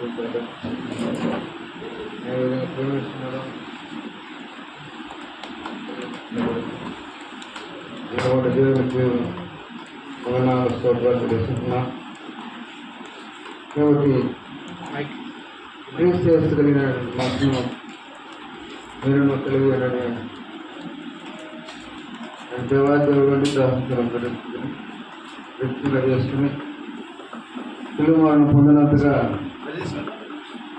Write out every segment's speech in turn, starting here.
చూపించాడు ఏ విధంగా ప్రేమిస్తున్నాడో ఇటువంటి దేవునికి వందనాలు స్తోత్రాలు తెలుసుకున్నా కాబట్టి క్రీస్తు కలిగిన లక్షణం మీరు కలిగి ఉండని దేవాదేవుడి దాహంతరం జరుగుతుంది వ్యక్తిగా చేసుకుని పిలువను పొందినట్టుగా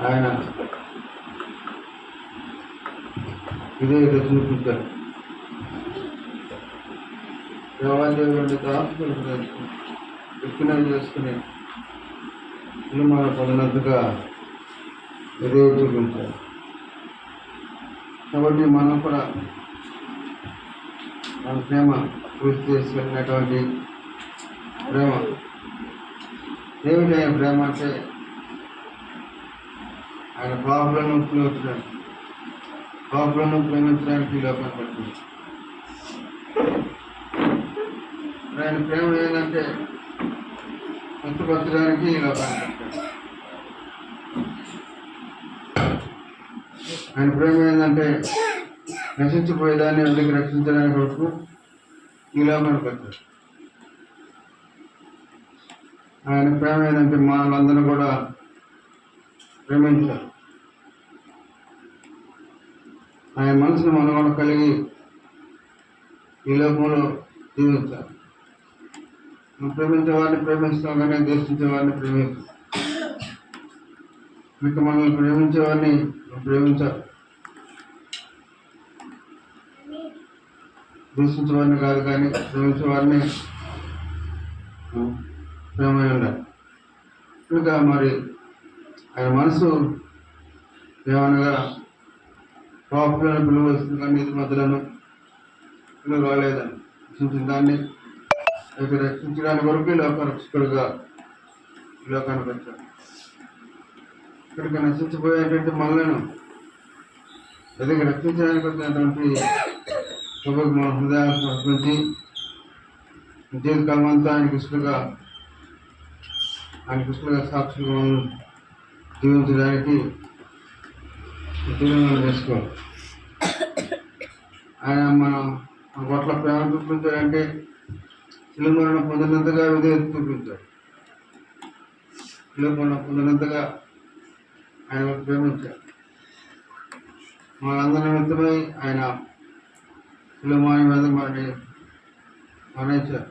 ఆయన ఇదే చూపించారు. దేవాదేవుడి దాహంతరం చేసుకుని వ్యక్తిగా చేసుకుని పిలువను పొందినట్టుగా ఇదే చూపించారు. కాబట్టి మనం కూడా మన ప్రేమ పూర్తి చేసుకునేటువంటి ప్రేమ. ఏమిటి ప్రేమ అంటే ఆయన పాపులను ప్రేమించడానికి ప్రాబ్లం ప్రేమించడానికి ఈ లోకం పడుతుంది ఆయన ప్రేమ ఏంటంటే గుర్తుపరచడానికి ఈ లోకాన్ని ఆయన ప్రేమ ఏంటంటే నశించిపోయేదాన్ని ఎందుకు రక్షించడానికి వరకు ఈ లోకానికి వచ్చారు ఆయన ప్రేమ ఏంటంటే మనలందరూ కూడా ప్రేమించారు ఆయన మనసును మనవాడ కలిగి ఈ లోకంలో జీవించాలి. ప్రేమించే వారిని ప్రేమిస్తాం కానీ ద్వేషించే వారిని ప్రేమిస్తాం మీకు మనల్ని ప్రేమించే వారిని ప్రేమించాలి. దూషించే వారిని కాదు కానీ ప్రేమించే వారిని ప్రేమ ఉండాలి. ఇంకా మరి ఆయన మనసు ఏమనగా పాపులను పిలువ వస్తుంది కానీ ఇది మధ్యలను పిలువ రాలేదని రక్షించిన దాన్ని ఇక రక్షించడానికి వరకు ఈ లోక రక్షకుడుగా ఈ లోకానికి వచ్చాడు ఇక్కడికి నశించిపోయేటువంటి మనలను ఎదుగు రక్షించడానికి వచ్చినటువంటి ప్రభుకి మన హృదయాన్ని సమర్పించి జీవితకాలం అంతా ఆయన కృష్ణుగా ఆయన కృష్ణుగా సాక్షులుగా జీవించడానికి ఉద్యోగం చేసుకోవాలి ఆయన మనం మన పట్ల ప్రేమ చూపించాడంటే శిలుమరణ పొందినంతగా విధేయత చూపించాడు. శిలుమరణ పొందినంతగా ఆయన ప్రేమించాడు మనందరి నిమిత్తమై ఆయన శిలుమాని మీద మరి మరణించారు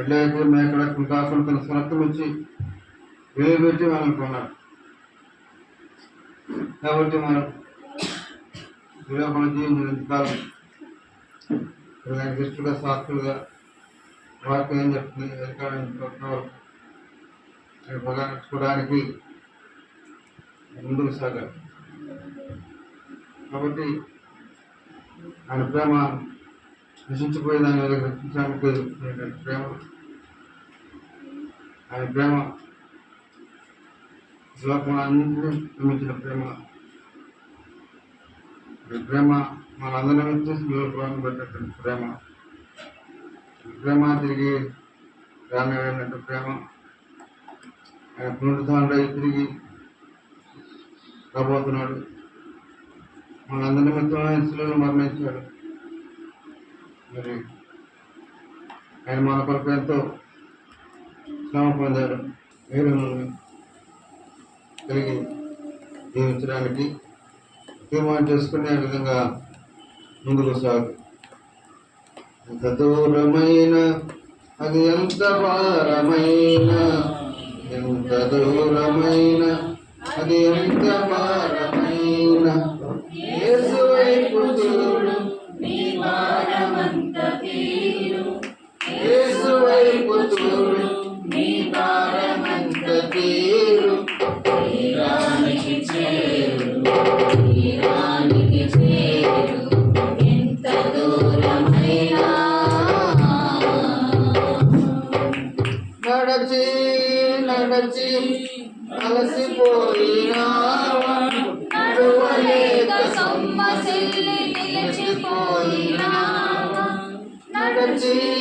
ఎట్లయితే మేకడ కాకుండా తన స్వరక్తం వచ్చి వేలు పెట్టి వాళ్ళని కొన్నారు కాబట్టి మనం విలోపణ జీవించాలి దానికి ఇష్టగా సాక్షులుగా వాక్యం ఏం చెప్తుంది? అది ప్రధానించుకోవడానికి ముందుకు సాగాలి కాబట్టి ఆయన ప్రేమ నశించిపోయేదాన్ని రక్షించడానికి ప్రేమ ఆయన ప్రేమ లోకములన్నింటినీ నిర్మించిన ప్రేమ ప్రేమ మనందరం లోకాన్ని పెట్టినటువంటి ప్రేమ ప్రేమ తిరిగి రానటువంటి ప్రేమ ఆయన పునరుద్ధరణ తిరిగి రాబోతున్నాడు మనందరి నిమిత్తమైన శిలువలో మరణించాడు మరి ఆయన మన కొరకు ఎంతో శ్రమ పొందారు. వేరే కలిగి జీవించడానికి తీర్మానం చేసుకునే విధంగా ముందుకు సాగు. ఎంత దూరమైన అది ఎంత భారమైన? ఎంత దూరమైన అది ఎంత భారమైన? Jesus.